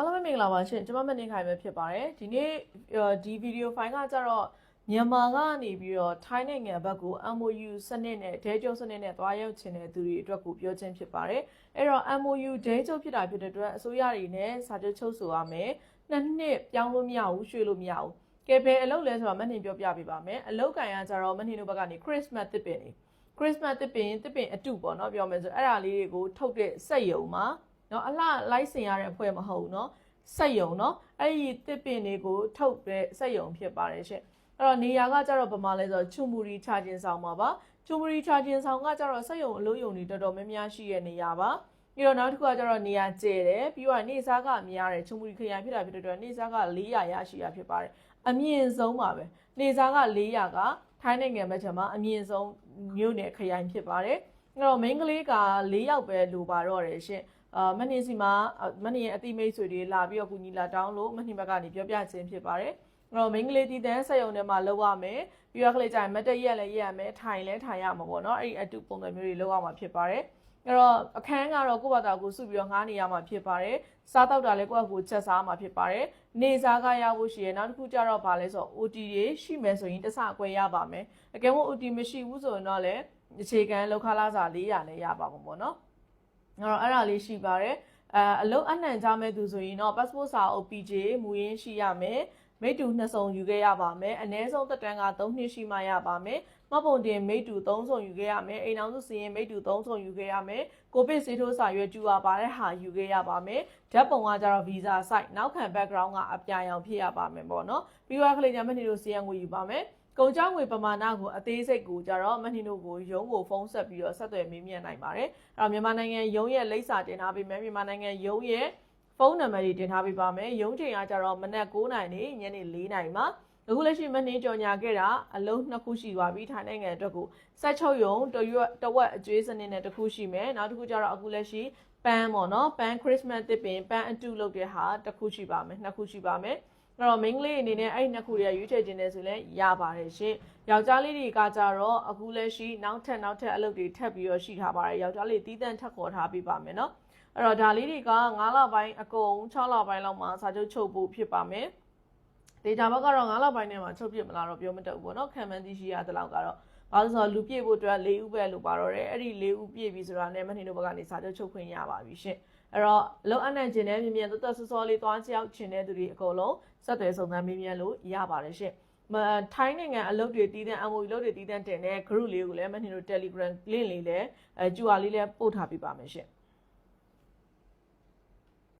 အားလုံးပဲမင်္ဂလာပါရှင်ကျွန်မမနေခိုင်ပဲဖြစ်ပါတယ်ဒီနေ့အော်ဒီဗီဒီယိုဖိုင်ကကြတော့မြန်မာကနေပြီးတော့ထိုင်းနိုင်ငံဘက်ကို MOU စနစ်နဲ့ဒဲကျုပ်စနစ်နဲ့သွားရောက်ချင်တဲ့သူတွေအတွက်ကိုပြောချင်းဖြစ်ပါတယ်အဲ့တော့ MOU ဒဲကျုပ်ဖြစ်တာဖြစ်တဲ့အတွက်အစိုးရတွေနဲ့စာချုပ်ချုပ်ဆိုရမယ်နှစ်နှစ်ပြောင်းလို့မရဘူးရွှေ့လို့မရဘူးကဲဘယ်အလုပ်လဲဆိုတော့မနှင်ပြောပြပေးပါမယ်အလုပ်ကံရကြတော့မနှင်တို့ဘက်ကနေ Christmas တစ်ပင်နေ Christmas တစ်ပင်တစ်ပင်အတုပေါ့နော်ပြောမယ်ဆိုအဲ့ဒါလေးတွေကိုထုတ်တဲ့စက်ယုံမှာ နော်အလှလိုက်စင်ရတဲ့အဖွဲ့မဟုတ်ဘူးနော်စက်ယုံနော်အဲ့ဒီတစ်ပင်တွေကိုထုတ်တဲ့စက်ယုံဖြစ်ပါတယ်ရှင့်အဲ့တော့နေရာကကြတော့ဗမာလဲဆိုချွမူရီချာဂျင်ဆောင်ပါပါချွမူရီချာဂျင်ဆောင်ကကြတော့စက်ယုံအလုံးယုံတွေတော်တော်များများရှိတဲ့နေရာပါပြီးတော့နောက်တစ်ခုကကျတော့နေရာကျဲတယ်ပြီးတော့နေစားကများတယ်ချုံမူခရိုင်ဖြစ်တာဖြစ်တဲ့အတွက်နေစားက400ရရှိရဖြစ်ပါတယ်အမြင့်ဆုံးပါပဲနေစားက400ကထိုင်းနိုင်ငံဘက်ခြမ်းမှာအမြင့်ဆုံးမြို့နယ်ခရိုင်ဖြစ်ပါတယ်အဲ့တော့မင်းကလေးက4ရောက်ပဲလိုပါတော့တယ်ရှင် အာမနှင်းစီမှာမနှင်းရဲ့အတိမိတ်ဆွေတွေလာပြီးတော့ကူညီလာတောင်းလို့မနှင်းဘက်ကနေပြောပြခြင်းဖြစ်ပါတယ်အဲ့တော့ main ကလေးတည်တန်းဆက်ယုံထဲမှာလောက်ရမယ်ပြီးတော့ကလေးကြရင်မတ်တရက်လည်းရက်ရမယ်ထိုင်လည်းထိုင်ရမှာပေါ့နော်အဲ့ဒီအတူပုံစံမျိုးတွေလောက်ရမှာဖြစ်ပါတယ်အဲ့တော့အခန်းကတော့ကိုယ့်ဘာသာကိုစုပြီးတော့ငားနေရမှာဖြစ်ပါတယ်စားတော့တာလည်းကိုယ့်အကူချက်စားမှာဖြစ်ပါတယ်နေစားကရဖို့ရှိရနောက်တစ်ခုကျတော့ဗာလဲဆိုတော့ OT တွေရှိမယ်ဆိုရင်တစ်ဆအကွဲရပါမယ်အကယ်လို့ OT မရှိဘူးဆိုရင်တော့လည်းအခြေခံလောက်ခလာစာ400လည်းရပါမှာပေါ့နော် အဲ့တော့အဲ့ဒါလေးရှိပါတယ်အဲအလုံးအနှံကြမဲ့သူဆိုရင်တော့ passport စာအုပ် PJ မူရင်းရှိရမယ်မိတူနှစ်စုံယူခဲ့ရပါမယ်အ ਨੇ ဆုံးသက်တမ်းက3နှစ်ရှိမှရပါမယ်မှတ်ပုံတင်မိတူ3စုံယူခဲ့ရမယ်အိမ်အောင်စုစီရင်မိတူ3စုံယူခဲ့ရမယ်ကိုဗစ်ဆေးထိုးစာရွက်ကျူပါပါတဲ့ဟာယူခဲ့ရပါမယ်ဓာတ်ပုံကကြတော့ visa site နောက်ခံ background ကအပြာရောင်ဖြစ်ရပါမယ်ပေါ့နော်ပြီးတော့ခလေးညမနေလို့စီရင်ငွေယူပါမယ် ကုန်ကြောင်းငွေပမာဏကိုအသေးစိတ်ကိုကြတော့မနှင်းတို့ကိုရုံးကိုဖုန်းဆက်ပြီးတော့ဆက်သွယ်မေးမြန်းနိုင်ပါတယ်။အဲ့တော့မြန်မာနိုင်ငံရုံးရဲ့လိပ်စာတင်ထားပေးမယ်မြန်မာနိုင်ငံရုံးရဲ့ဖုန်းနံပါတ်တွေတင်ထားပေးပါမယ်။ရုံးချိန်ကကြတော့မနက်9:00နာရီညနေ4:00နာရီမှာအခုလက်ရှိမနှင်းကြော်ညာခဲ့တာအလုံးနှစ်ခုရှိသွားပြီထိုင်းနိုင်ငံအတွက်ကိုဆက်ချုပ်ရုံတရွက်တဝက်အကျွေးစနစ်နဲ့တစ်ခုရှိမယ်။နောက်တစ်ခုကျတော့အခုလက်ရှိပန်းပေါ့နော်ပန်းခရစ်စမတ်တစ်ပင်ပန်းအတူလုပ်တဲ့ဟာတစ်ခုရှိပါမယ်နှစ်ခုရှိပါမယ်။ အဲ့တော့ main ကလေးအနေနဲ့အဲ့ဒီနှစ်ခုတွေကရွေးချယ်ခြင်းနဲ့ဆိုလဲရပါတယ်ရှင်။ယောက်ျားလေးတွေကကြတော့အခုလက်ရှိနောက်ထပ်နောက်ထပ်အလုပ်တွေထပ်ပြီးတော့ရှိထားပါတယ်။ယောက်ျားလေးတီးတန့်ထပ်ခေါ်ထားပေးပါမယ်နော်။အဲ့တော့ဒါလေးတွေက9လပိုင်းအကုန်6လပိုင်းလောက်မှာစာချုပ်ချုပ်ဖို့ဖြစ်ပါမယ်။ဒေတာဘက်ကတော့9လပိုင်းထဲမှာချုပ်ပြစ်မလားတော့ပြောမတတ်ဘူးပေါ့နော်။ခံမှန်းသိရှိရတဲ့လောက်ကတော့ ဘာလို့ဆိုတော့လူပြည့်ဖို့အတွက်၄ဦးပဲလိုပါတော့တယ်။အဲ့ဒီ၄ဦးပြည့်ပြီဆိုတာနဲ့မထင်တို့ဘက်ကနေစာချုပ်ချုပ်ခွင့်ရပါပြီရှင်။အဲ့တော့အလုံးအနှံ့ခြင်းနဲ့မြင်မြင်သက်သက်စောစောလေးသွားချောက်ခြင်းတဲ့သူတွေအကုန်လုံးဆက်သွယ်စုံစမ်းမေးမြန်းလို့ရပါတယ်ရှင့်မထိုင်းနိုင်ငံအလုပ်တွေတည်တဲ့ MOE လုပ်တွေတည်တဲ့တင်တဲ့ group လေးကိုလည်းမနှင်တို့ Telegram link လေးလည်းအဲ QR လေးလည်းပို့ထားပေးပါမယ်ရှင့်